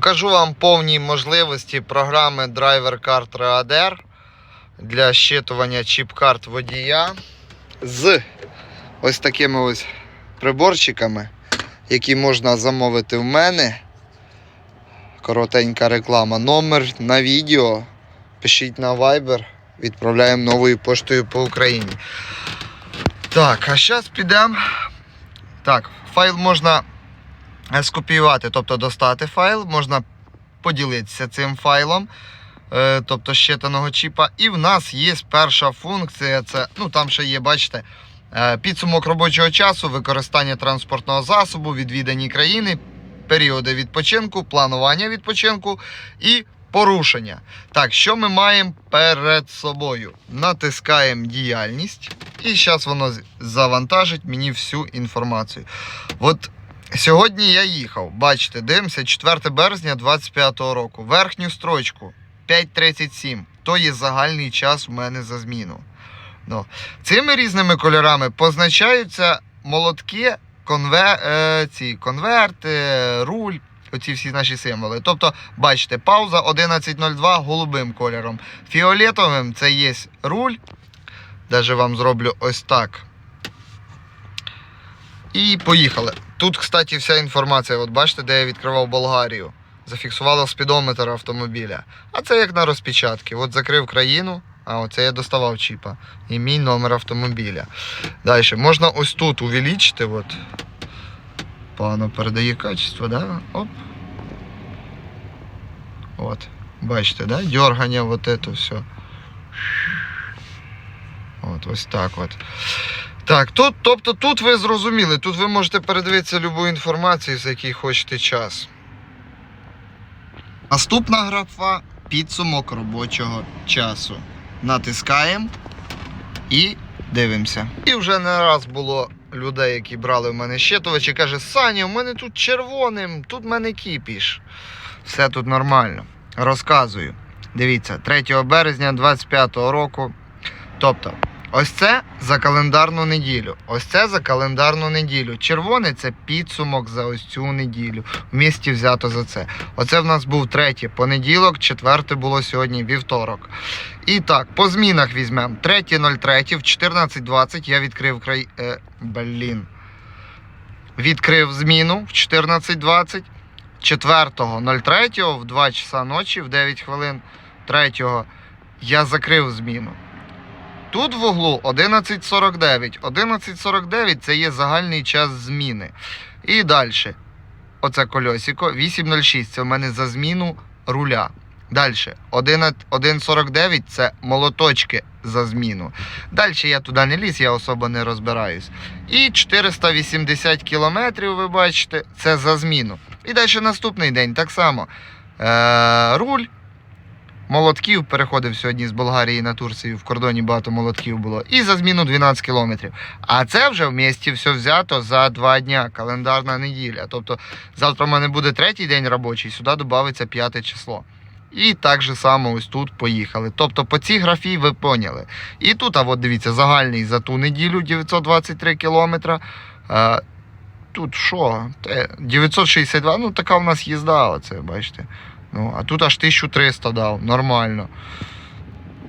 Покажу вам повні можливості програми Driver Card Reader для щитування чіп-карт водія з ось такими ось приборчиками, які можна замовити в мене. Коротенька реклама. Номер на відео. Пишіть на Viber, відправляємо новою поштою по Україні. Так, а зараз підемо. Так, файл можна скопіювати, тобто достати файл, можна поділитися цим файлом, е, тобто щитаного чіпа. І в нас є перша функція, це, ну там ще є, бачите, е, підсумок робочого часу, використання транспортного засобу, відвідані країни, періоди відпочинку, планування відпочинку і порушення. Так, що ми маємо перед собою? Натискаємо діяльність, і зараз воно завантажить мені всю інформацію. От сьогодні я їхав, бачите, дивимося, 4 березня 25 року. Верхню строчку 5.37. То є загальний час у мене за зміну. Ну. Цими різними кольорами позначаються молотки, конве... е, ці конверти, руль, оці всі наші символи. Тобто, бачите, пауза 11.02 голубим кольором. Фіолетовим це є руль. Даже вам зроблю ось так. І поїхали. Тут, кстати, вся інформація. От бачите, де я відкривав Болгарію. Зафіксувало спідометр автомобіля. А це як на розпечатки. От закрив країну, а оце я доставав чіпа. І мій номер автомобіля. Далі. Можна ось тут увеличити. От. Погано передає качество, да? Оп. От. Бачите, да? Дергання, вот это все. От, ось так от. Так, тут, тобто тут ви зрозуміли, тут ви можете передивитися любу інформацію, за який хочете час. Наступна графа підсумок робочого часу. Натискаємо і дивимося. І вже не раз було людей, які брали в мене щитувачі, каже, Саня, у мене тут червоним, тут в мене кіпіш. Все тут нормально. Розказую. Дивіться, 3 березня 25 року. Тобто, ось це за календарну неділю. Ось це за календарну неділю. Червоне це підсумок за ось цю неділю. В місті взято за це. Оце в нас був третій понеділок, четверте було сьогодні вівторок. І так, по змінах візьмемо. 3.03 в 14.20 я відкрив край. Е, блін. Відкрив зміну в 14.20. 4.03 в 2 часа ночі, в 9 хвилин 3 я закрив зміну. Тут в углу 11.49. 11.49 це є загальний час зміни. І далі. Оце кольосико. 8.06 це в мене за зміну руля. Далі. 1.49 це молоточки за зміну. Далі я туди не ліз, я особо не розбираюсь. І 480 кілометрів, ви бачите, це за зміну. І далі наступний день так само. Е, руль. Молотків переходив сьогодні з Болгарії на Турцію. В кордоні багато молотків було. І за зміну 12 кілометрів. А це вже в місті все взято за два дня, календарна неділя. Тобто завтра в мене буде третій день робочий, сюди додається п'яте число. І так же само ось тут поїхали. Тобто по цій графі ви поняли. І тут, а от дивіться, загальний за ту неділю 923 кілометра. Е, Тут що? 962, ну така в нас їзда, оце, бачите. Ну, а тут аж 1300 дав, нормально.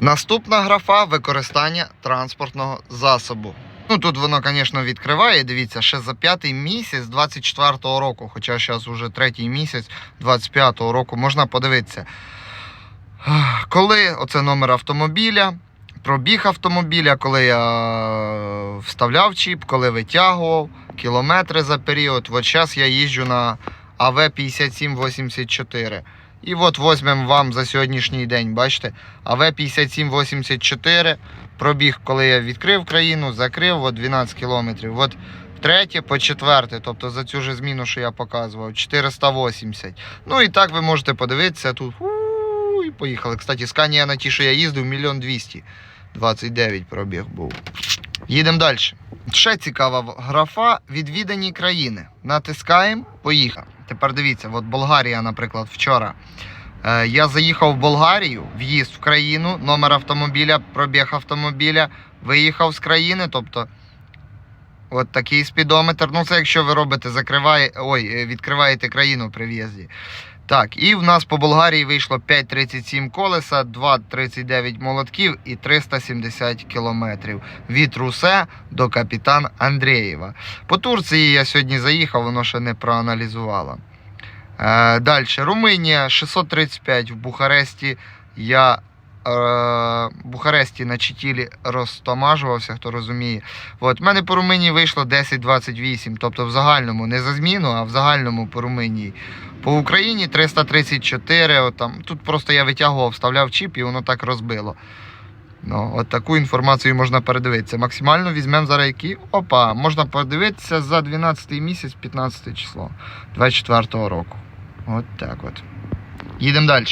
Наступна графа використання транспортного засобу. Ну тут воно, звісно, відкриває. Дивіться, ще за п'ятий місяць 24-го року, хоча зараз вже третій місяць 25-го року, можна подивитися. Коли оце номер автомобіля, пробіг автомобіля, коли я вставляв чіп, коли витягував, кілометри за період. От зараз я їжджу на АВ 5784. І от візьмемо вам за сьогоднішній день, бачите, АВ 5784. Пробіг, коли я відкрив країну, закрив от 12 кілометрів. От третє по четверте, тобто за цю ж зміну, що я показував, 480. Ну і так ви можете подивитися тут. І поїхали. Кстати, Сканія на ті, що я їздив, мільйон 200. 29 пробіг був. Їдемо далі. Ще цікава графа відвідані країни. Натискаємо, поїхав. Тепер дивіться, от Болгарія, наприклад, вчора. Е, я заїхав в Болгарію, в'їзд в країну, номер автомобіля, пробіг автомобіля, виїхав з країни, тобто. От такий спідометр. Ну, це якщо ви робите, закриває, ой, е, відкриваєте країну при в'їзді. Так, і в нас по Болгарії вийшло 5,37 колеса, 2,39 молотків і 370 кілометрів від Русе до капітан Андрієва. По Турції я сьогодні заїхав, воно ще не проаналізувало. Е, Далі, Румунія 635 в Бухаресті. Я е, в Бухаресті на Читілі розтамажувався, хто розуміє. От, в мене по Румунії вийшло 10,28, тобто в загальному, не за зміну, а в загальному по Румунії. По Україні 334. От там, тут просто я витягував, вставляв чіп і воно так розбило. Ну, от таку інформацію можна передивитися. Максимально візьмемо зараз які. Опа, можна подивитися за 12 місяць, 15 число 24 року. От так от. Їдемо далі.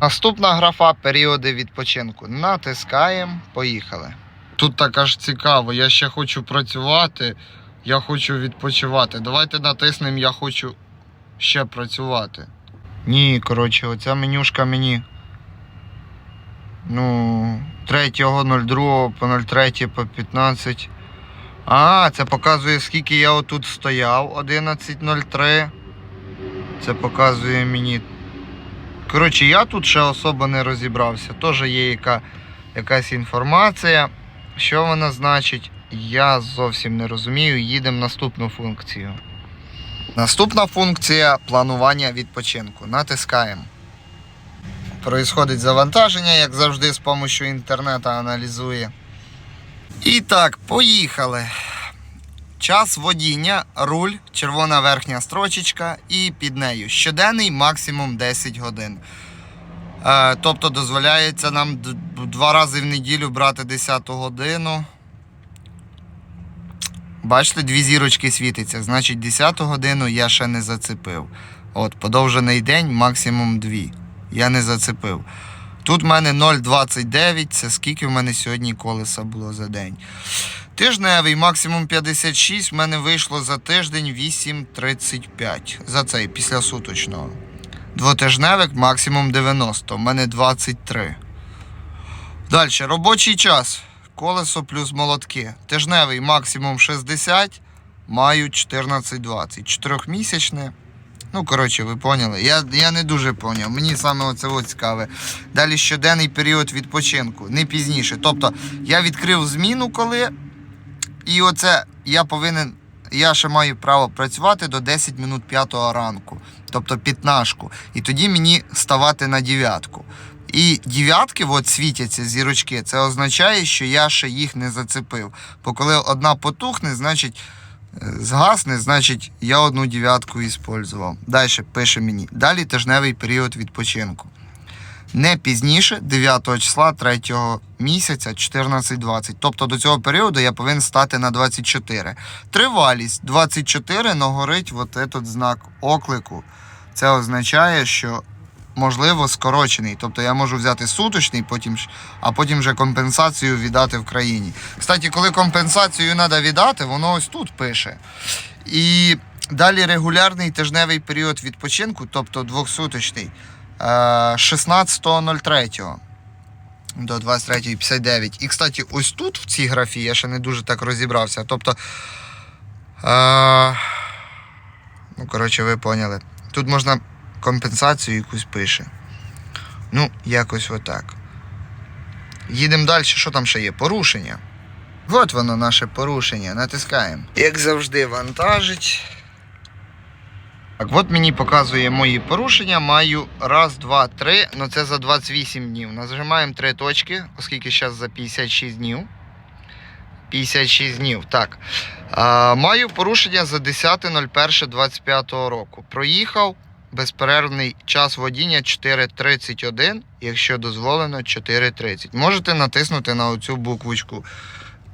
Наступна графа періоди відпочинку. Натискаємо, поїхали. Тут так аж цікаво, я ще хочу працювати, я хочу відпочивати. Давайте натиснемо, я хочу ще працювати. Ні, коротше, оця менюшка мені. Ну, 3.02 по 03 по 15. А, це показує, скільки я отут стояв. 11.03. Це показує мені. Коротше, я тут ще особо не розібрався. Теж є яка, якась інформація. Що вона значить, я зовсім не розумію. Їдемо наступну функцію. Наступна функція планування відпочинку. Натискаємо. Происходить завантаження, як завжди, з допомогою інтернету аналізує. І так, поїхали. Час водіння, руль, червона верхня строчечка і під нею щоденний максимум 10 годин. Е, тобто дозволяється нам два рази в неділю брати 10 годину. Бачите, дві зірочки світиться. Значить, 10 годину я ще не зацепив. От, подовжений день, максимум 2. Я не зацепив. Тут в мене 0,29, це скільки в мене сьогодні колеса було за день. Тижневий максимум 56, в мене вийшло за тиждень 8,35. За цей, після суточного. Двотижневик максимум 90, в мене 23. Далі, робочий час. Колесо плюс молотки. Тижневий максимум 60, маю 14,20. Чотирьохмісячне. Ну, коротше, ви поняли. Я, я не дуже поняв. Мені саме оце от цікаве. Далі щоденний період відпочинку, не пізніше. Тобто я відкрив зміну, коли. І оце я повинен. Я ще маю право працювати до 10 минут 5 ранку, тобто п'ятнашку. І тоді мені ставати на дев'ятку. І дев'ятки от світяться зірочки. Це означає, що я ще їх не зацепив. Бо коли одна потухне, значить е, згасне, значить я одну дев'ятку іспользував. Далі пише мені. Далі тижневий період відпочинку. Не пізніше 9 числа 3 місяця 14.20. Тобто до цього періоду я повинен стати на 24. Тривалість 24, но горить от этот знак оклику. Це означає, що можливо скорочений. Тобто я можу взяти суточний, потім, а потім вже компенсацію віддати в країні. Кстати, коли компенсацію треба віддати, воно ось тут пише. І далі регулярний тижневий період відпочинку, тобто двохсуточний, е, 16.03 до 23.59. І, кстати, ось тут в цій графі я ще не дуже так розібрався. Тобто. Е, ну, коротше, ви поняли. Тут можна компенсацію якусь пише. Ну, якось отак. Їдемо далі. Що там ще є? Порушення. От воно наше порушення. Натискаємо. Як завжди, вантажить. Так, от мені показує мої порушення. Маю раз, два, три. Ну це за 28 днів. Нажимаємо три точки, оскільки зараз за 56 днів. 56 днів. Так. А, маю порушення за 10.01.25 року. Проїхав безперервний час водіння 4.31, якщо дозволено 4.30. Можете натиснути на оцю буквочку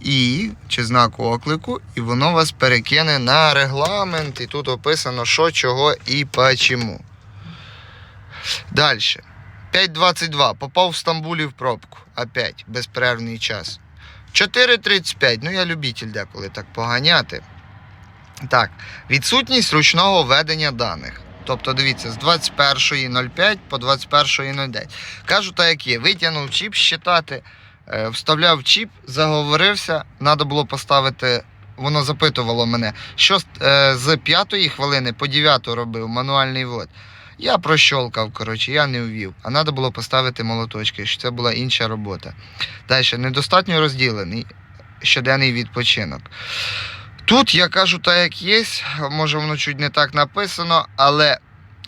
І чи знак оклику, і воно вас перекине на регламент. І тут описано, що, чого і почему. Далі. 5.22. Попав в Стамбулі в пробку. Опять безперервний час. 4.35. Ну, я любитель деколи так поганяти. Так, відсутність ручного ведення даних. Тобто, дивіться, з 21.05 по 21.09. Кажу так, як є. Витягнув чіп щитати, е, вставляв чіп, заговорився, треба було поставити. Воно запитувало мене, що з- е, з 5 хвилини по 9 робив мануальний ввод. Я прощолкав, коротше, я не ввів. А треба було поставити молоточки, що це була інша робота. Далі, недостатньо розділений щоденний відпочинок. Тут я кажу так, як є, може воно чуть не так написано, але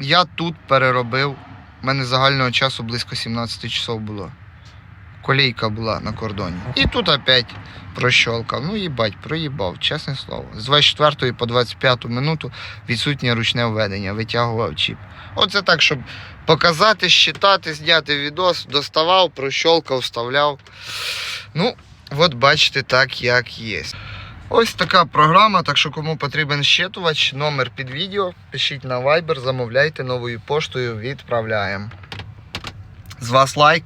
я тут переробив. У мене загального часу близько 17 часов було. Колійка була на кордоні. І тут опять прощолкав. Ну їбать, проїбав, чесне слово. З 24 по 25 минуту відсутнє ручне введення, витягував чіп. Оце так, щоб показати, щитати, зняти відос, доставав, прощолкав, вставляв. Ну, от бачите, так як є. Ось така програма, так що кому потрібен щитувач, номер під відео, пишіть на Viber, замовляйте новою поштою, відправляємо. З вас лайк,